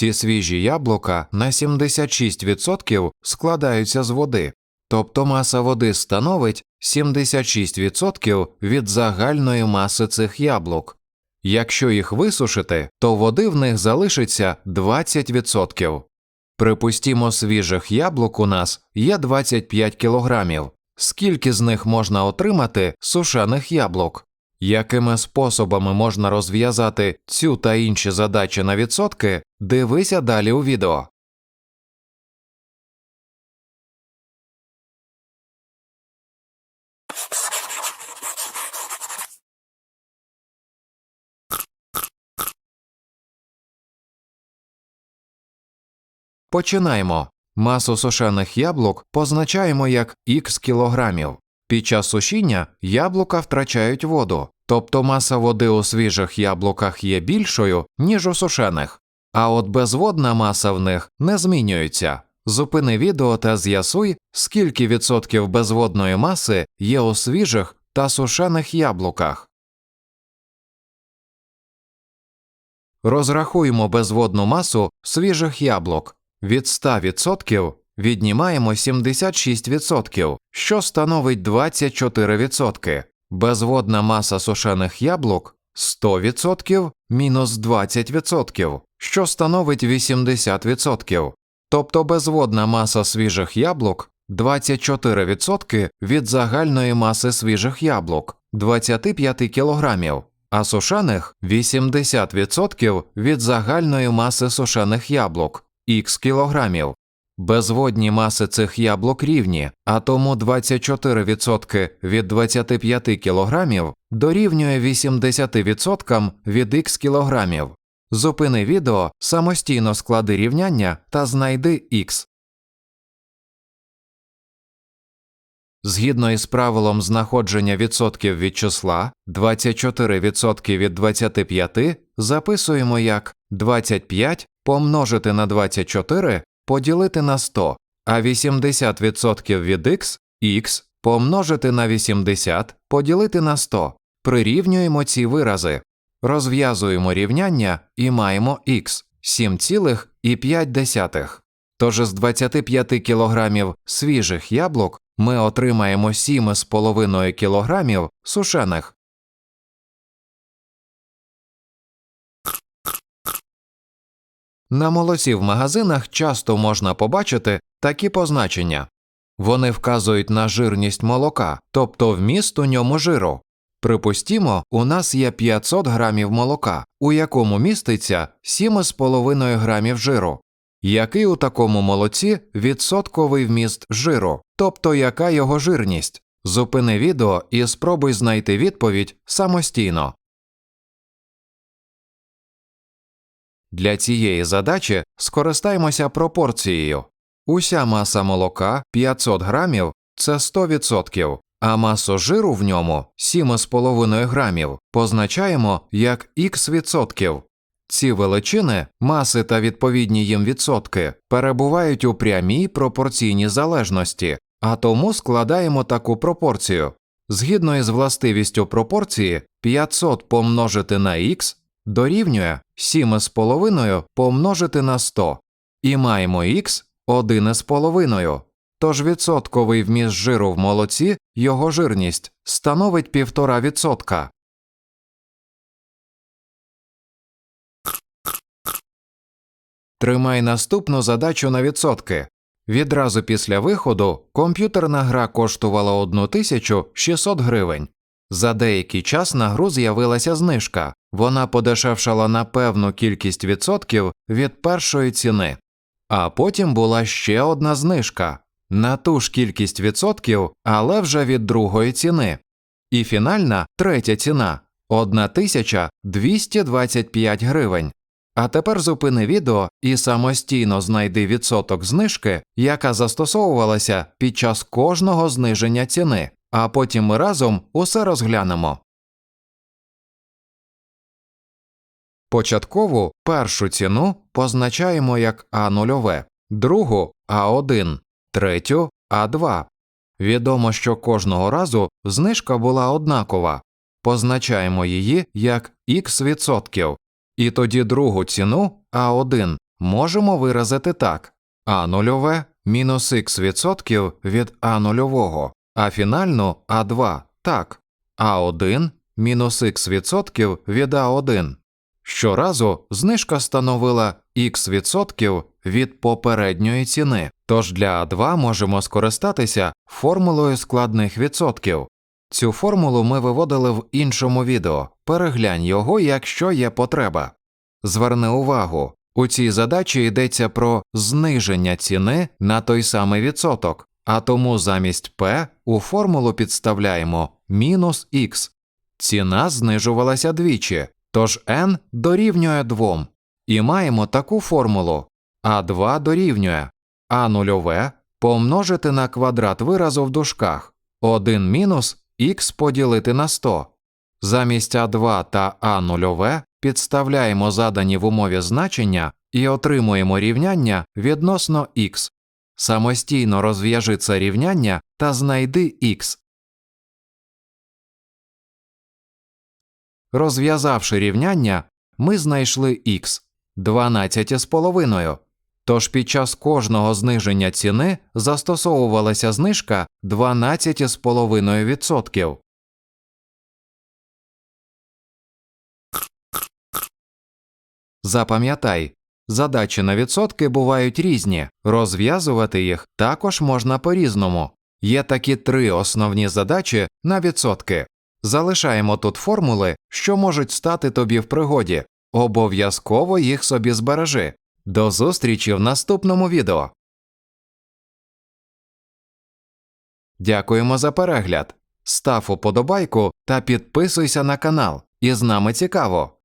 Ці свіжі яблука на 76% складаються з води, тобто маса води становить 76% від загальної маси цих яблук. Якщо їх висушити, то води в них залишиться 20%. Припустімо, свіжих яблук у нас є 25 кілограмів. Скільки з них можна отримати сушених яблук? Якими способами можна розв'язати цю та інші задачі на відсотки, дивися далі у відео. Починаємо. Масу сушених яблук позначаємо як х кілограмів. Під час сушіння яблука втрачають воду, тобто маса води у свіжих яблуках є більшою, ніж у сушених, а от безводна маса в них не змінюється. Зупини відео та з'ясуй, скільки відсотків безводної маси є у свіжих та сушених яблуках. Розрахуємо безводну масу свіжих яблук. Від 100% віднімаємо 76%, що становить 24%. Безводна маса сушених яблук 100% мінус 20%, що становить 80%. Тобто безводна маса свіжих яблук 24% від загальної маси свіжих яблук 25 кг, а сушених 80% від загальної маси сушених яблук х кілограмів. Безводні маси цих яблук рівні, а тому 24% від 25 кг дорівнює 80% від х кілограмів. Зупини відео, самостійно склади рівняння та знайди х. Згідно із правилом знаходження відсотків від числа 24% від 25 записуємо як 25 помножити на 24 поділити на 100, а 80% від x x помножити на 80 поділити на 100. Прирівнюємо ці вирази. Розв'язуємо рівняння і маємо х 7,5. Тож з 25 кг свіжих яблук ми отримаємо 7,5 кг сушених. На молоці в магазинах часто можна побачити такі позначення. Вони вказують на жирність молока, тобто вміст у ньому жиру. Припустімо, у нас є 500 грамів молока, у якому міститься 7,5 грамів жиру. Який у такому молоці відсотковий вміст жиру, тобто яка його жирність? Зупини відео і спробуй знайти відповідь самостійно. Для цієї задачі скористаємося пропорцією. Уся маса молока 500 грамів це 100%, а масу жиру в ньому 7,5 грамів позначаємо як х відсотків. Ці величини, маси та відповідні їм відсотки перебувають у прямій пропорційній залежності, а тому складаємо таку пропорцію. Згідно із властивістю пропорції 500 помножити на х дорівнює 7,5 помножити на 100 і маємо х 1,5. Тож відсотковий вміст жиру в молоці, його жирність становить 1,5%. Тримай наступну задачу на відсотки. Відразу після виходу комп'ютерна гра коштувала 1600 гривень. За деякий час на гру з'явилася знижка, вона подешевшала на певну кількість відсотків від першої ціни, а потім була ще одна знижка на ту ж кількість відсотків, але вже від другої ціни. І фінальна третя ціна 1225 гривень. А тепер зупини відео і самостійно знайди відсоток знижки, яка застосовувалася під час кожного зниження ціни, а потім ми разом усе розглянемо. Початкову першу ціну позначаємо як А0, другу А1, третю А2. Відомо, що кожного разу знижка була однакова, позначаємо її як х відсотків, і тоді другу ціну А1 можемо виразити так: а нульове мінус х відсотків від а нульового, а фінальну а2 так, а1 мінус х відсотків від а1. Щоразу знижка становила х відсотків від попередньої ціни, тож для А2 можемо скористатися формулою складних відсотків. Цю формулу ми виводили в іншому відео. Переглянь його, якщо є потреба. Зверни увагу, у цій задачі йдеться про зниження ціни на той самий відсоток, а тому замість P у формулу підставляємо мінус х. Ціна знижувалася двічі, тож n дорівнює 2. І маємо таку формулу а2 дорівнює а нульове помножити на квадрат виразу в дужках 1 мінус х поділити на 100. Замість а2 та а нульове підставляємо задані в умові значення і отримуємо рівняння відносно х. Самостійно розв'яжи це рівняння та знайди х. Розв'язавши рівняння, ми знайшли х 12,5. Тож під час кожного зниження ціни застосовувалася знижка 12,5%. Запам'ятай, задачі на відсотки бувають різні, розв'язувати їх також можна по-різному. Є такі три основні задачі на відсотки. Залишаємо тут формули, що можуть стати тобі в пригоді. Обов'язково їх собі збережи. До зустрічі в наступному відео. Дякуємо за перегляд. Став уподобайку та підписуйся на канал. І з нами цікаво.